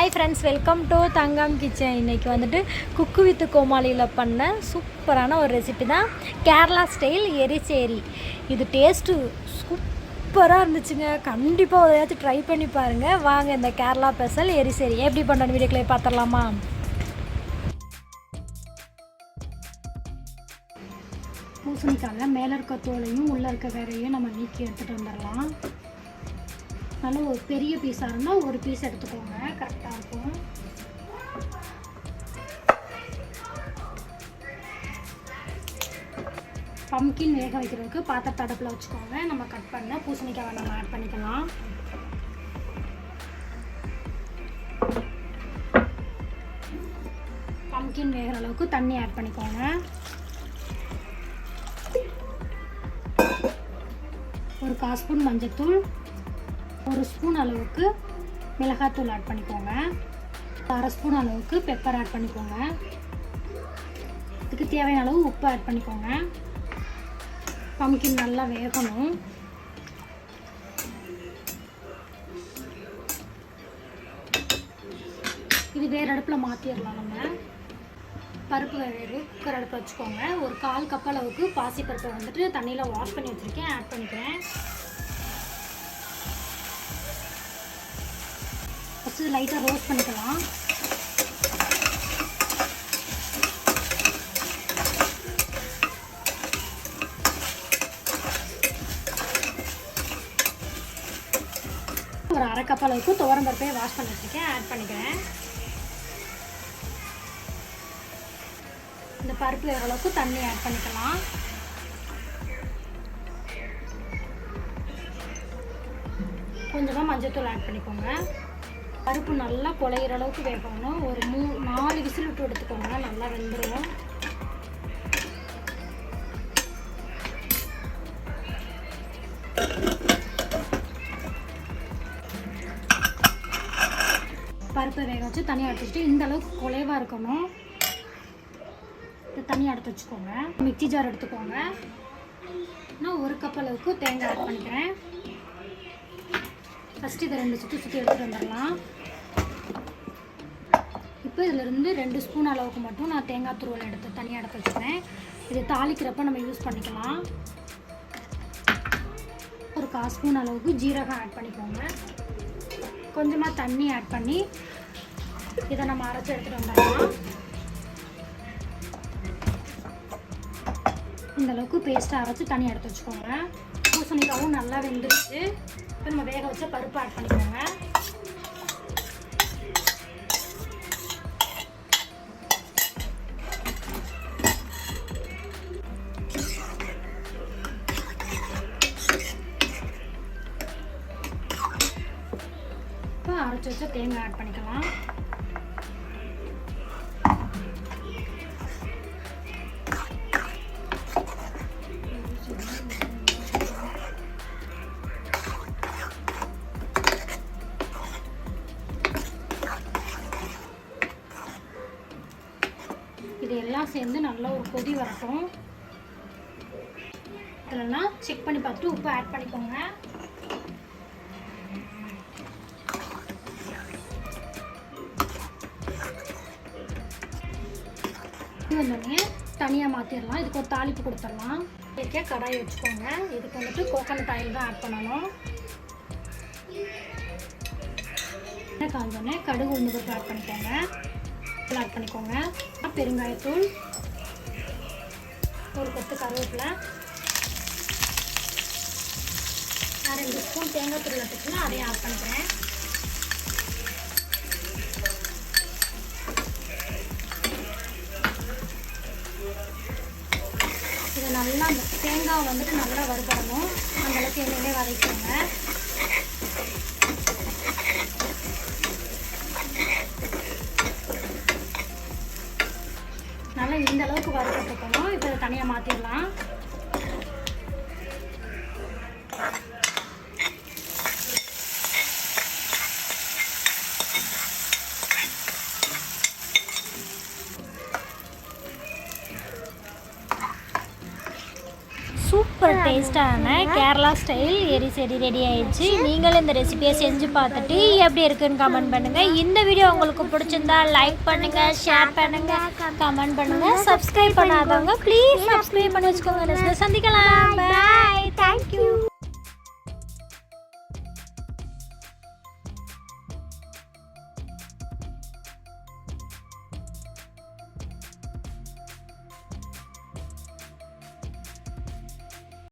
Hi friends welcome to Thangam kitchen இன்னைக்கு வந்துட்டு குக்கு with கோமாளியில் பண்ண சூப்பரான ஒரு ரெசிபி தான் கேரளா ஸ்டைல் எரிச்சேரி. இது டேஸ்ட்டு சூப்பராக இருந்துச்சுங்க. கண்டிப்பாக ஒரு ஏதாச்சும் ட்ரை பண்ணி பாருங்கள் வாங்க இந்த கேரளா ஸ்பெஷல் எரிசேரி எப்படி பண்ணுற வீடியோக்களை பார்த்துடலாமா? பூசணிக்காயில் மேலே இருக்க தோலையும் உள்ளே இருக்க வேறையும் நம்ம நீக்கி எடுத்துகிட்டு வந்துடலாம். நல்லா ஒரு பெரிய பீஸாக இருந்தால் ஒரு பீஸ் எடுத்துக்கோங்க. கரெக்டாக பம்கின் வேக வைக்கிறதுக்கு பாத்திரத்தை அடுப்பில் வச்சுக்கோங்க. நம்ம கட் பண்ண பூசணிக்காவை நம்ம ஆட் பண்ணிக்கலாம். பம்கின் வேகிற அளவுக்கு தண்ணி ஆட் பண்ணிக்கோங்க. ஒரு கால் ஸ்பூன் மஞ்சத்தூள் ஒரு ஸ்பூன் அளவுக்கு மிளகாத்தூள் ஆட் பண்ணிக்கோங்க. அரை ஸ்பூன் அளவுக்கு பெப்பர் ஆட் பண்ணிக்கோங்க. இதுக்கு தேவையான அளவு உப்பு ஆட் பண்ணிக்கோங்க. பம்கின் நல்லா வேகணும். இது வேறு அடுப்பில் மாற்றிடலாம் நம்ம. பருப்பு வேறு குக்கர் அடுப்பு வச்சுக்கோங்க. ஒரு கால் கப் அளவுக்கு பாசி பருப்பை வந்துட்டு தண்ணியில் வாஷ் பண்ணி வச்சுருக்கேன். ஆட் பண்ணிக்கிறேன். ஃபஸ்ட்டு லைட்டாக ரோஸ்ட் பண்ணிக்கலாம். ஒரு அரை கப் அளவுக்கு துவரம் பருப்பையை வாஷ் பண்ணி வச்சுருக்கேன். ஆட் பண்ணிக்கிறேன். இந்த பருப்பு வேற அளவுக்கு தண்ணி ஆட் பண்ணிக்கலாம். கொஞ்சமாக மஞ்சத்தூள் ஆட் பண்ணிக்கோங்க. பருப்பு நல்லா குழையிற அளவுக்கு வேகணும். ஒரு மூ நாலு விசில் விட்டு எடுத்துக்கோங்க. நல்லா வெந்துடும் பருப்பை வேக வச்சு தனியாக எடுத்து வச்சுட்டு இந்தளவுக்கு குலைவாக இருக்கணும். இது தனியாக எடுத்து வச்சுக்கோங்க. மிக்சி ஜார் எடுத்துக்கோங்க. நான் ஒரு கப் அளவுக்கு தேங்காய் ஆட் பண்ணிக்கிறேன். ஃபஸ்ட்டு இதை ரெண்டு சுற்றி சுற்றி எடுத்துகிட்டு வந்துடலாம். இப்போ இதிலிருந்து ரெண்டு ஸ்பூன் அளவுக்கு மட்டும் நான் தேங்காய் துருவல் எடுத்து தனியாக எடுத்து வச்சுக்கிறேன். இதை தாளிக்கிறப்ப நம்ம யூஸ் பண்ணிக்கலாம். ஒரு கால் ஸ்பூன் அளவுக்கு ஜீரகம் ஆட் பண்ணிக்கோங்க. கொஞ்சமாக தண்ணி ஆட் பண்ணி இதை நம்ம அரைச்சி எடுத்துகிட்டு வந்துடலாம். இந்த அளவுக்கு பேஸ்ட்டாக அரைச்சி தனியாக எடுத்து வச்சுக்கோங்க. பூசணிக்காவும் நல்லா வெந்துருச்சு. இப்போ நம்ம வேக வச்ச பருப்பு ஆட் பண்ணிக்கோங்க. இப்போ அரைச்சி வச்ச தேங்காய் ஆட் பண்ணிக்கலாம். இது எல்லாம் சேர்ந்து நல்லா ஒரு கொதி வரட்டும். இல்லைன்னா செக் பண்ணி பார்த்துட்டு உப்பு ஆட் பண்ணிக்கோங்க. வந்தோடனே தனியாக மாற்றிடலாம் இதுக்கு ஒரு தாளிப்பு கொடுத்துடலாம். இயற்கையாக கடாயை வச்சுக்கோங்க. இதுக்கு வந்துட்டு கோகோனட் ஆயில் தான் ஆட் பண்ணணும். எண்ணெய் காஞ்சோடனே கடுகு உண்டு ஆட் பண்ணிக்கோங்க. ஆட் பண்ணிக்கோங்க. பெருங்காயத்தூள் ஒரு கொத்து கருவேப்பிலை நான் ரெண்டு ஸ்பூன் தேங்காய் துருள் எடுத்துக்கலாம் அதையும் ஆட் பண்ணிக்கிறேன். இது நல்லா அந்த தேங்காய் வந்துட்டு நல்லா வறுபடணும். அந்தளவுக்கு எண்ணெயிலே வதக்கிக்கோங்க. நல்லா இந்த அளவுக்கு வறுபட்டுருக்கணும் இப்போ தனியாக மாற்றிடலாம் சூப்பர் டேஸ்டான கேரளா ஸ்டைல் எரி செடி ரெடி ஆயிடுச்சு. நீங்களும் இந்த ரெசிபியை செஞ்சு பார்த்துட்டு எப்படி இருக்குன்னு கமெண்ட் பண்ணுங்கள் இந்த வீடியோ உங்களுக்கு பிடிச்சிருந்தா லைக் பண்ணுங்கள் ஷேர் பண்ணுங்கள் கமெண்ட் பண்ணுங்கள் சப்ஸ்கிரைப் பண்ணாதவங்க ப்ளீஸ் சப்ஸ்கிரைப் பண்ணி வச்சுக்கோங்க. சந்திக்கலாம். Bye thank you